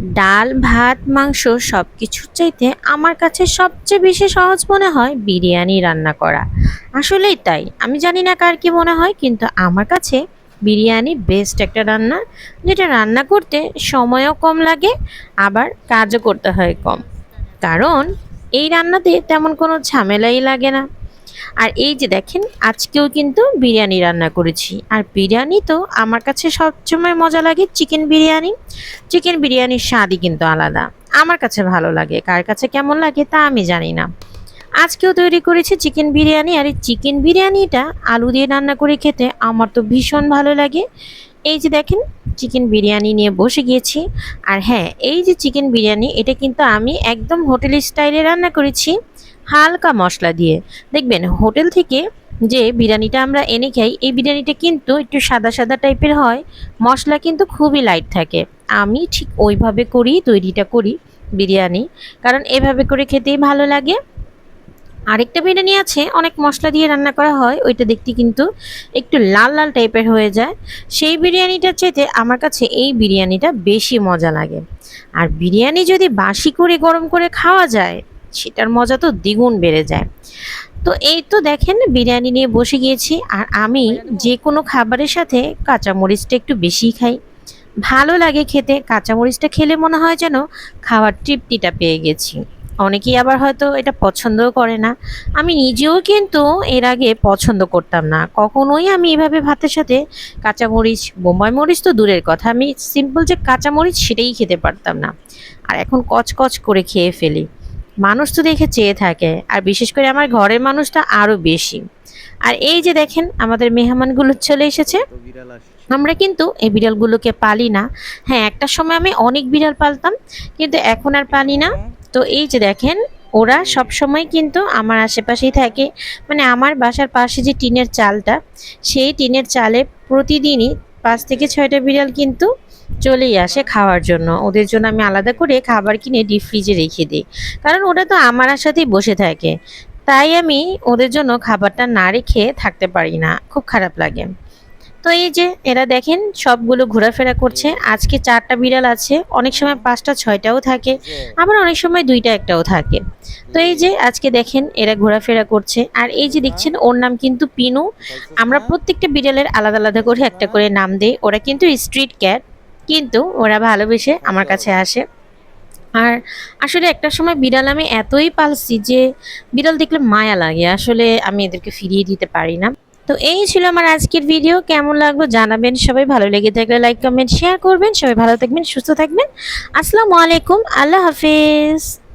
ডাল, ভাত, মাংস সব কিছুর চাইতে আমার কাছে সবচেয়ে বেশি সহজ মনে হয় বিরিয়ানি রান্না করা। আসলেই তাই। আমি জানি না কার কি মনে হয়, কিন্তু আমার কাছে বিরিয়ানি বেস্ট একটা রান্না, যেটা রান্না করতে সময়ও কম লাগে, আবার কাজও করতে হয় কম। কারণ এই রান্নাতে তেমন কোনো ঝামেলাই লাগে না। আর এই যে দেখেন, আজকেও কিন্তু বিরিয়ানি রান্না করেছি। আর বিরিয়ানি তো আমার কাছে সবসময় মজা লাগে চিকেন বিরিয়ানি। চিকেন বিরিয়ানির স্বাদই কিন্তু আলাদা। আমার কাছে ভালো লাগে, কার কাছে কেমন লাগে তা আমি জানি না। আজকেও তৈরি করেছি চিকেন বিরিয়ানি, আর এই চিকেন বিরিয়ানিটা আলু দিয়ে রান্না করে খেতে আমার তো ভীষণ ভালো লাগে। এই যে দেখেন, চিকেন বিরিয়ানি নিয়ে বসে গিয়েছি। আর হ্যাঁ এই যে চিকেন বিরিয়ানি, এটা কিন্তু আমি একদম হোটেল স্টাইলে রান্না করেছি। হালকা মশলা দিয়ে। দেখবেন, হোটেল থেকে যে বিরিয়ানিটা আমরা এনে খাই, এই বিরিয়ানিটা কিন্তু একটু সাদা সাদা টাইপের হয়, মশলা কিন্তু খুবই লাইট থাকে। আমি ঠিক ওইভাবে করি, তৈরিটা করি বিরিয়ানি, কারণ এভাবে করে খেতেই ভালো লাগে। আরেকটা বিরিয়ানি আছে, অনেক মশলা দিয়ে রান্না করা হয়, ওইটা দেখতে কিন্তু একটু লাল লাল টাইপের হয়ে যায়। সেই বিরিয়ানিটার চাইতে আমার কাছে এই বিরিয়ানিটা বেশি মজা লাগে। আর বিরিয়ানি যদি বাসি করে গরম করে খাওয়া যায় সেটার মজা তো দ্বিগুণ বেড়ে যায়। তো এই তো দেখেন বিরিয়ানি নিয়ে বসে গিয়েছি, আর আমি যে কোনো খাবারের সাথে কাঁচামরিচটা একটু বেশি খাই। ভালো লাগে খেতে, কাঁচামরিচটা খেলে মনে হয় যেন খাওয়ার তৃপ্তিটা পেয়ে গেছি। অনেকেই আবার হয়তো এটা পছন্দও করে না। আমি নিজেও কিন্তু এর আগে পছন্দ করতাম না। কখনোই আমি এভাবে ভাতের সাথে কাঁচামরিচ, বোম্বাই মরিচ তো দূরের কথা। আমি সিম্পল যে কাঁচামরিচ সেটাই খেতে পারতাম না। আর এখন কচকচ করে খেয়ে ফেলি। মানুষ তো দেখে চেয়ে থাকে, আর বিশেষ করে আমার ঘরের মানুষটা আরও বেশি। আর এই যে দেখেন, আমাদের মেহমানগুলো চলে এসেছে। আমরা কিন্তু এই বিড়ালগুলোকে পালি না। হ্যাঁ একটা সময় আমি অনেক বিড়াল পালতাম, কিন্তু এখন আর পালি না। তো এই যে দেখেন, ওরা সব সময় কিন্তু আমার আশেপাশেই থাকে। মানে আমার বাসার পাশে যে টিনের চালটা, সেই টিনের চালে প্রতিদিনই পাঁচ থেকে ছয়টা বিড়াল কিন্তু চলেই আসে খাওয়ার জন্য। ওদের জন্য আমি আলাদা করে খাবার কিনে ডিপ ফ্রিজে রেখে দিই। কারণ ওরা তো আমার সাথেই বসে থাকে। তাই আমি ওদের জন্য খাবারটা না রেখে থাকতে পারি না। খুব খারাপ লাগে। তো এই যে এরা দেখেন সবগুলো ঘোরাফেরা করছে। আজকে চারটা বিড়াল আছে, অনেক সময় পাঁচটা, ছয়টাও থাকে। আবার অনেক সময় দুইটা, একটাও থাকে। তো এই যে আজকে দেখেন এরা ঘোরাফেরা করছে। আর এই যে দেখছেন ওর নাম কিন্তু পিনু। আমরা প্রত্যেকটা বিড়ালের আলাদা আলাদা করে একটা করে নাম দেই। ওরা কিন্তু স্ট্রিট ক্যাট কিন্তু ওরা ভালোবেসে আমার কাছে আসে। আর আসলে একটা সময় বিড়াল আমি এতই পালছি যে বিড়াল দেখলে মায়া লাগে। আসলে আমি এদেরকে ফিরিয়ে দিতে পারি না। তো এই ছিল আমার আজকের ভিডিও। কেমন লাগল জানাবেন সবাই। ভালো লেগে থাকলে লাইক কমেন্ট শেয়ার করবেন। সবাই ভালো থাকবেন সুস্থ থাকবেন। আসসালামু আলাইকুম। আল্লাহ হাফিজ।